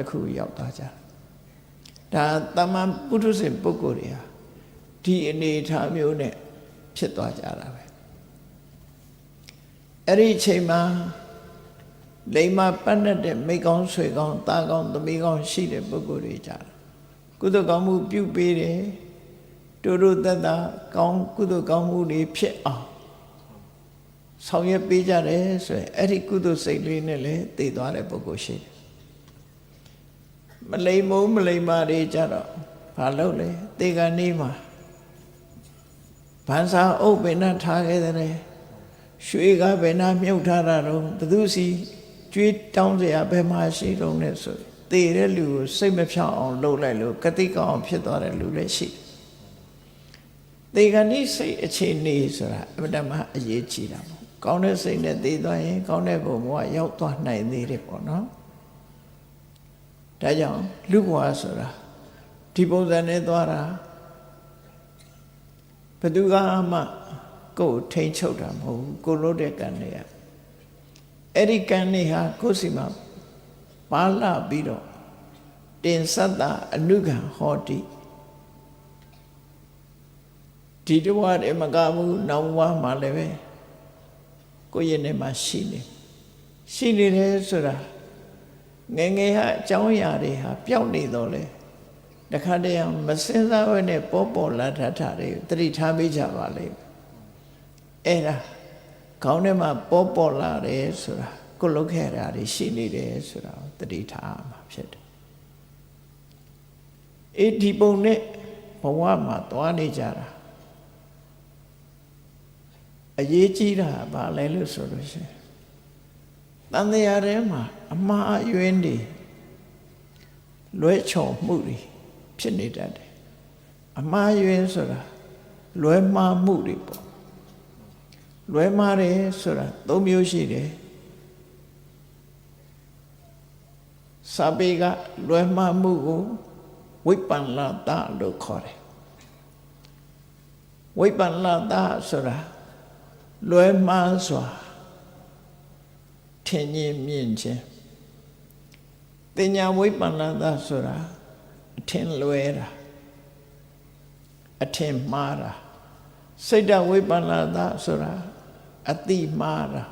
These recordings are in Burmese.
တစ်ခုရောက်သွားကြတာဒါတမန်ပုထုဇဉ်ပုဂ္ဂိုလ်တွေဟာဒီအနေအထားမျိုးနဲ့ဖြစ်သွားကြတာပဲအဲ့ဒီအချိန်မှာလိမ္မာပတ်နဲ့တဲ့မိကောင်းဆွေကောင်းသားကောင်းသမီးကောင်းရှိတဲ့ပုဂ္ဂိုလ်တွေကြတာကုသကောင်းမှုပြုပေးတယ်တို့တို့သက်သာကောင်းကုသကောင်းမှုတွေဖြစ်အောင်ဆောင်ရွက်ပေးကြတယ်ဆိုရင်အဲ့ဒီကုသစိတ်လေးနဲ့လည်းတည်သွားတဲ့ပုဂ္ဂိုလ်ရှိတယ် မလိမ်မိုးမလိမ်မာတွေကြတော့ဘာလုပ်လဲတေကန်နေမှာဗန်စာအုပ်ပင်နဲ့ထားခဲ့တယ်ရွှေကဘယ်နာမြုပ်ထားတာတော့ဘသူစီကျွေးတောင်းစရာဘယ်မှာရှိတော့လဲဆိုတည်တဲ့လူကိုစိတ်မဖြောင်းအောင်လုပ်လိုက်လို့ကတိကောင်းဖြစ်သွားတဲ့လူလည်းရှိတယ်တေကန်ဤစိတ်အခြေအနေဆိုတာအမှန်တမ်းအရေးကြီးတာပေါ့ကောင်းတဲ့စိတ်နဲ့တည်သွားရင် ကောင်းတဲ့ဘုံဘဝရောက်သွားနိုင်သေးတယ်ပေါ့နော် ဒါကြောင့်လူဘဝဆိုတာဒီပုံစံနဲ့သွားတာဘယ်သူကမှကိုယ်ထိန်ချုပ်တာမဟုတ်ဘူးကိုလို့တဲ့ကံတွေကအဲ့ဒီကံတွေဟာကိုယ်စီမှာပါလာပြီးတော့တင်သတ္တအနုကံဟောတိဒီတဝတည်းမကဘူးနောက်ဘဝမှာလည်းပဲကိုယ့်ရဲ့နေမှာရှိနေရှိနေတယ်ဆိုတာ ငယ်ငယ်ဟာအကြောင်းအရာတွေဟာပျောက်နေတော့လေတခါတည်းမစင်စားဘဲနဲ့ပေါ်ပေါ်လာထထတွေတတိထားပေးကြပါလေအဲ့ဒါခေါင်းထဲမှာပေါ်ပေါ်လာတယ်ဆိုတာကိုလုတ်ခဲ့တာတွေရှိနေတယ်ဆိုတာတတိထားမှာဖြစ်တယ်အေးဒီပုံနဲ့ဘဝမှာသွားနေကြတာအရေးကြီးတာဘာလဲလို့ဆိုလို့ရှိရင် တန်တရားထဲမှာအမှားအယွင်းတွေလွဲချော်မှုတွေဖြစ်နေတတ်တယ်အမှားယွင်းဆိုတာလွဲမှားမှုတွေပေါ့လွဲမှားတယ်ဆိုတာသုံးမျိုးရှိတယ်စာပေကလွဲမှားမှုကိုဝိပ္ပန္နတလို့ခေါ်တယ်ဝိပ္ပန္နတဆိုတာလွဲမှားစွာ ထင်ကြီးမြင်ခြင်းတင်ညာဝိပ္ပန္နတဆိုတာအထင်လွဲတာအထင်မှားတာစိတ်တဝိပ္ပန္နတဆိုတာအတိမှားတာ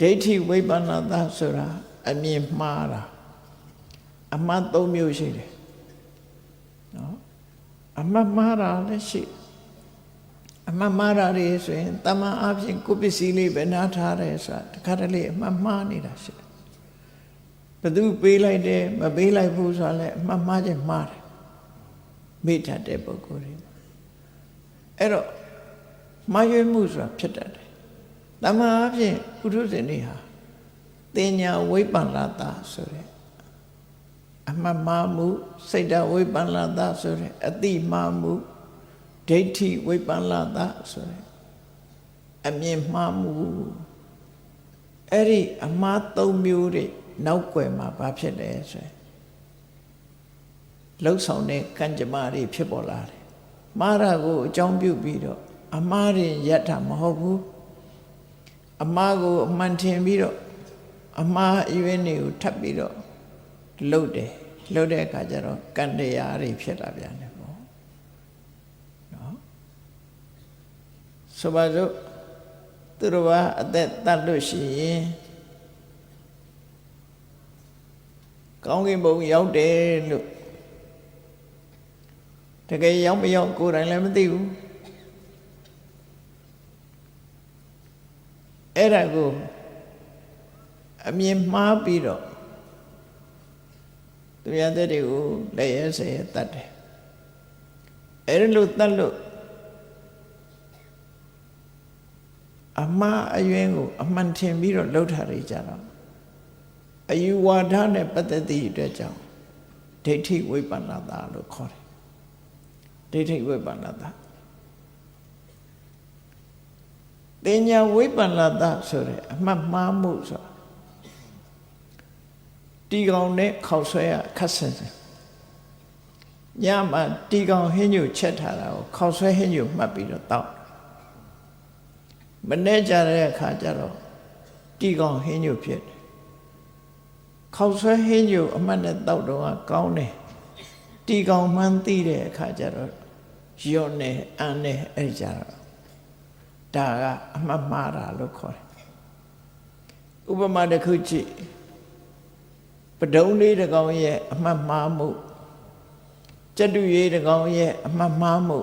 ဒိဋ္ဌိဝိပ္ပန္နတဆိုတာအမြင်မှားတာအမှတ်၃မျိုးရှိတယ်နော်အမှတ်မှားတာလည်းရှိတယ် အမှတ်မှားတာတွေဆိုရင်တမန်အဖြစ်ကိုပစ္စည်းလေးပဲနားထားတယ်ဆိုတာတခါတလေအမှတ်မှားနေတာရှိတယ်ဘသူပေးလိုက်တယ်မပေးလိုက်ဘူးဆိုတာလည်းအမှတ်မှားခြင်းမှားတယ်မိတတ်တဲ့ပုဂ္ဂိုလ်တွေအဲ့တော့မှားရွေးမှုဆိုတာဖြစ်တတ်တယ်တမန်အဖြစ်ပုထုဇဉ်တွေဟာတင်ညာဝိပ္ပန္နတာဆိုတဲ့အမှတ်မှားမှုစိတ်တဝိပ္ပန္နတာဆိုတဲ့အတိမှားမှု ဒိဋ္ဌိဝိပ္ပန္နတာဆိုတဲ့အမြင်မှားမှုအဲ့ဒီအမှား၃မျိုးတွေနောက်ွယ်မှာဘာဖြစ်လဲဆိုရင်လှုပ်ဆောင်တဲ့ကံကြမ္မာတွေဖြစ်ပေါ်လာတယ်မှားတာကိုအကြောင်းပြုပြီးတော့အမှားတွေယက်တာမဟုတ်ဘူးအမှားကိုအမှန်ထင်ပြီးတော့အမှားအရွေးတွေကိုထပ်ပြီးတော့လှုပ်တယ်လှုပ်တဲ့အခါကျတော့ကံတရားတွေဖြစ်လာပြန်တယ်ပေါ့နော် ဆိုပါစို့သူတော်ဘာအသက်တတ်လို့ရှိရင်ကောင်းကင်ဘုံရောက်တယ်လို့တကယ်ရောက်မရောက်ကိုယ်တိုင်လည်းမသိဘူးအဲ့ဒါကိုအမြင်မှားပြီးတော့သူရတဲ့တွေကိုလက်ရဲဆဲတတ်တယ်အဲ့လိုတတ်လို့ အမှားအယွင်းကိုအမှန်ထင်ပြီးတော့လှုပ်ထားရကြတော့အယူဝါဒနဲ့ပတ်သက်သည့်အတွက်ကြောင့်ဒိဋ္ဌိဝိပ္ပန္နတာလို့ခေါ်တယ်ဒိဋ္ဌိဝိပ္ပန္နတာတင်ညာဝိပ္ပန္နတာဆိုတဲ့အမှတ်မှားမှုဆိုတာတီကောင်နဲ့ခောက်ဆွဲရခတ်ဆင်စင်ညမှာတီကောင်ဟင်းညိုချက်ထားတာကိုခောက်ဆွဲဟင်းညိုမှတ်ပြီးတော့တောက် မနေ့ကြတဲ့အခါကျတော့တီကောင်ဟင်းညိုဖြစ်တယ်ခောက်ဆွဲဟင်းညိုအမှတ်နဲ့တောက်တော့ကကောင်းတယ်တီကောင်မှန်းသိတဲ့အခါကျတော့ရော့နေအန်နေအဲ့ကြတော့ဒါကအမှတ်မှားတာလို့ခေါ်တယ်ဥပမာတစ်ခုကြည့်ပဒုံလေးတစ်ကောင်ရဲ့အမှတ်မှားမှုကျက်တူရေးတစ်ကောင်ရဲ့အမှတ်မှားမှု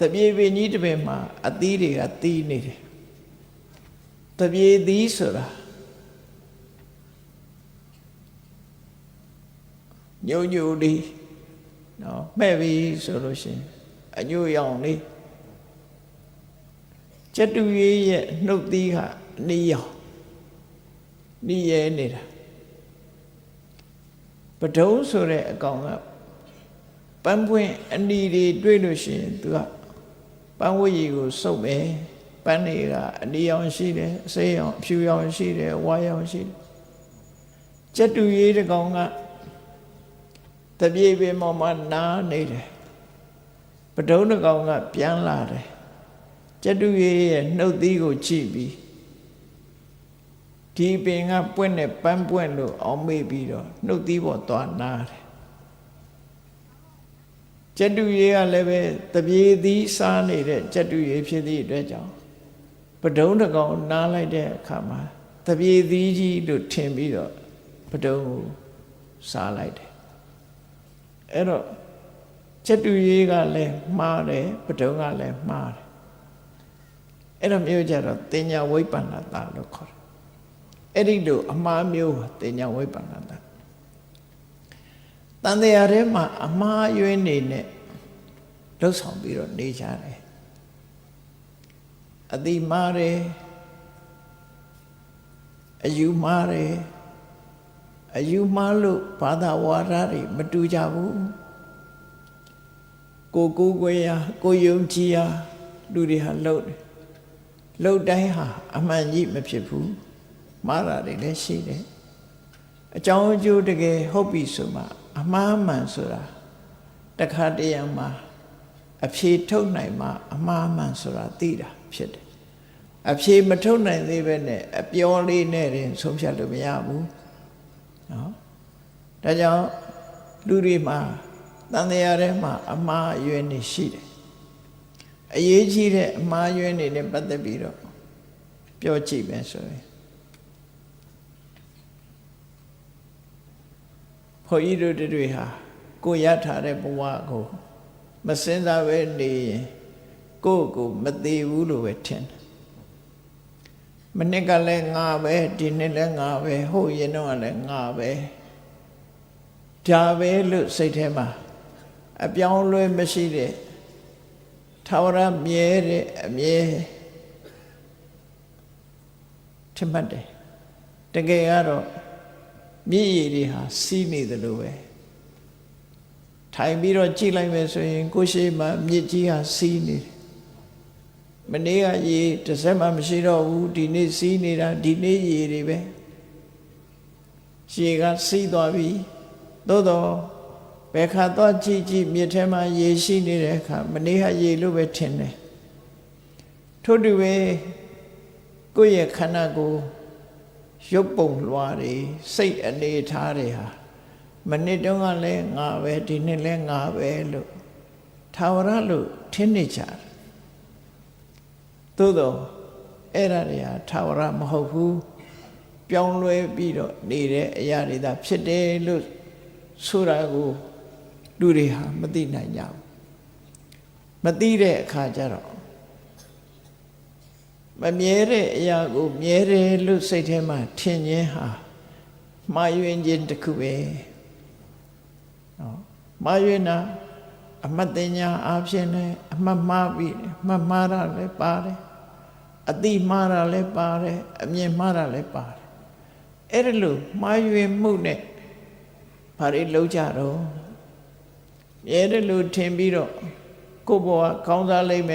တပြေပင်ကြီးတစ်ပင်မှာအသီးတွေကတီးနေတယ်တပြေသီးဆိုတာညို့ညို့လေးနော်မဲ့ပြီဆိုလို့ရှိရင်အညို့ရောင်လေးကျက်တူရေးရဲ့နှုတ်သီးကအနီးရောင်နီးရဲနေတာပဒုံးဆိုတဲ့အကောင်ကပန်းပွင့်အနီတွေတွေ့လို့ရှိရင်သူက ပန်းဝတ်ရည်ကိုစုပ်မယ်ပန်းတွေကအနီရောင်ရှိတယ်အစိမ်းရောင်အဖြူရောင်ရှိတယ်ဝါရောင်ရှိတယ်ကျက်တူရေးတစ်ကောင်ကတပြေပင်ပေါ်မှာနားနေတယ်ပဒုံးတစ်ကောင်ကပြန်လာတယ်ကျက်တူရေးရဲ့နှုတ်သီးကိုကြည့်ပြီးဒီပင်ကပွင့်နဲ့ပန်းပွင့်လို့အောင်မေ့ပြီးတော့နှုတ်သီးပေါ်သွားနားတယ် ကျက်တူရေးကလည်းပဲတပြေသီးစားနေတဲ့ကျက်တူရေးဖြစ်သည့်အတွက်ကြောင့်ပဒုံးတစ်ကောင်နားလိုက်တဲ့အခါမှာတပြေသီးကြီးလို့ထင်ပြီးတော့ပဒုံးကိုစားလိုက်တယ်အဲ့တော့ချက်တူရေးကလည်းမှားတယ်ပဒုံကလည်းမှားတယ်အဲ့တော့မျိုးကြတော့တင်ညာဝိပ္ပန္နတာလို့ခေါ်တယ်အဲ့ဒီလိုအမှားမျိုးတင်ညာဝိပ္ပန္နတာ တန်တရားထဲမှာအမှားယွင်းနေနဲ့လှုပ်ဆောင်ပြီးတော့နေကြတယ်အတိမှားတယ်အယူမှားတယ်အယူမှားလို့ဘာသာဝါဒတွေမတူကြဘူးကိုကိုကိုရကိုယုံကြည်ရလူတွေဟာလှုပ်တယ်လှုပ်တိုင်းဟာအမှန်ကြီးမဖြစ်ဘူးမှားတာတွေလည်းရှိတယ်အကြောင်းအကျိုးတကယ်ဟုတ်ပြီဆိုမှ အမှားမှန်ဆိုတာတခါတရံမှာအဖြေထုတ်နိုင်မှအမှားမှန်ဆိုတာသိတာဖြစ်တယ်အဖြေမထုတ်နိုင်သေးပဲနဲ့အပြောလေးနဲ့တင်ဆုံးဖြတ်လို့မရဘူးနော်ဒါကြောင့်လူတွေမှာတန်တရားထဲမှာအမှားအယွင်းနေရှိတယ်အရေးကြီးတဲ့အမှားအယွင်းတွေနဲ့ပတ်သက်ပြီးတော့ပြောကြည့်မယ်ဆိုရင် ဘုန်းကြီးတို့တွေဟာကိုရထားတဲ့ဘဝကိုမစင်စားပဲနေရင်ကိုယ့်ကိုမသေးဘူးလို့ပဲထင်တယ်မနစ်ကလည်းငါပဲဒီနှစ်လည်းငါပဲဟိုရင်တော့လည်းငါပဲဒါပဲလို့စိတ်ထဲမှာအပြောင်းလဲမရှိတဲ့ထာဝရမြဲတဲ့အမြဲထင်မှတ်တယ်တကယ်ကတော့ မြည်ရည်တွေဟာစီးနေတယ်လို့ပဲထိုင်ပြီးတော့ကြည့်လိုက်မယ်ဆိုရင် ကိုရှိမှမြစ်ကြီးဟာစီးနေတယ်မနေ့ကရေတစ်စက်မှမရှိတော့ဘူးဒီနေ့စီးနေတာဒီနေ့ရေတွေပဲရေကစီးသွားပြီသို့တော့ဘယ်ခါတော့ကြည့်ကြည့်မြစ်ထဲမှာရေရှိနေတဲ့အခါမနေ့ကရေလို့ပဲထင်တယ်ထို့တူပဲကိုယ့်ရဲ့ခန္ဓာကိုယ် ရုပ်ပုံလွှာတွေစိတ်အနေထားတွေဟာမနစ်တုန်းကလည်းငါပဲဒီနေ့လည်းငါပဲလို့ထာဝရလို့ထင်နေကြတယ်သို့တော့အဲ့ဒါတွေဟာထာဝရမဟုတ်ဘူးပြောင်းလဲပြီးတော့နေတဲ့အရာတွေသာဖြစ်တယ်လို့ဆိုတာကိုလူတွေဟာမသိနိုင်ကြဘူးမသိတဲ့အခါကျတော့ မမြဲတဲ့အရာကိုမြဲတယ်လို့စိတ်ထဲမှာထင်ခြင်းဟာမှားယွင်းခြင်းတစ်ခုပဲနော်မှားယွင်းတာအမတ်တင်ညာအဖြစ်နဲ့အမှတ်မှားပြီးအမှတ်မှားတာလည်းပါတယ်အတိမှားတာလည်းပါတယ်အမြင်မှားတာလည်းပါတယ်အဲ့ဒါလို့မှားယွင်းမှုနဲ့ဘာတွေလုံးကြတော့မြဲတယ်လို့ထင်ပြီးတော့ကိုယ့်ဘဝကောင်းစားလိမ့်မယ်